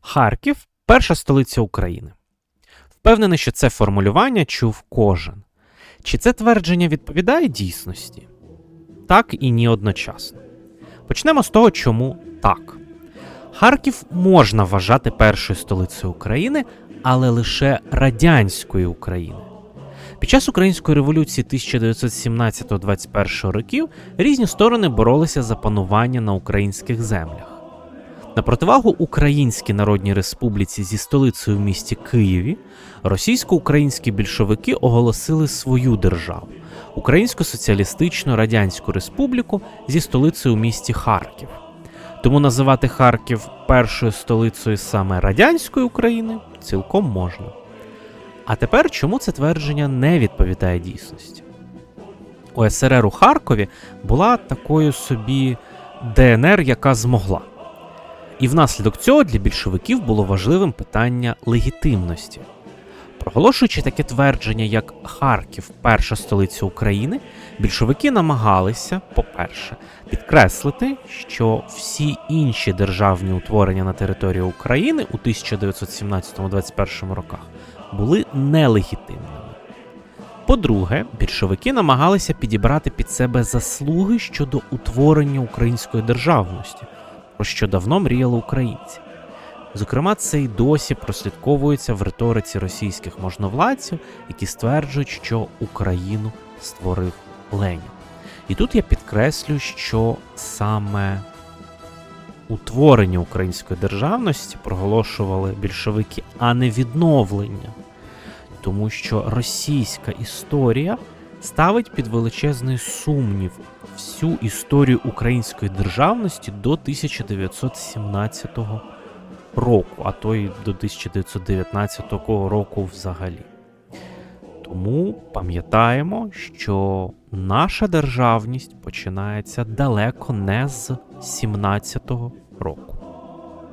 Харків перша столиця України. Впевнений, що це формулювання чув кожен. Чи це твердження відповідає дійсності? Так і ні одночасно. Почнемо з того, чому так. Харків можна вважати першою столицею України, але лише радянської України. Під час української революції 1917-21 років різні сторони боролися за панування на українських землях. На противагу Українській Народній Республіці зі столицею в місті Києві, російсько-українські більшовики оголосили свою державу Українську Соціалістичну Радянську Республіку зі столицею у місті Харків. Тому називати Харків першою столицею саме радянської України цілком можна. А тепер чому це твердження не відповідає дійсності? УСРР у Харкові була такою собі ДНР, яка змогла. І внаслідок цього для більшовиків було важливим питання легітимності. Проголошуючи таке твердження, як Харків, перша столиця України, більшовики намагалися, по-перше, підкреслити, що всі інші державні утворення на території України у 1917-21 роках були нелегітимними. По-друге, більшовики намагалися підібрати під себе заслуги щодо утворення української державності, про що давно мріяли українці. Зокрема, це й досі прослідковується в риториці російських можновладців, які стверджують, що Україну створив Ленін. І тут я підкреслю, що саме утворення української державності проголошували більшовики, а не відновлення. Тому що російська історія ставить під величезний сумнів всю історію української державності до 1917 року, а то й до 1919 року взагалі. Тому пам'ятаємо, що наша державність починається далеко не з 17-го року.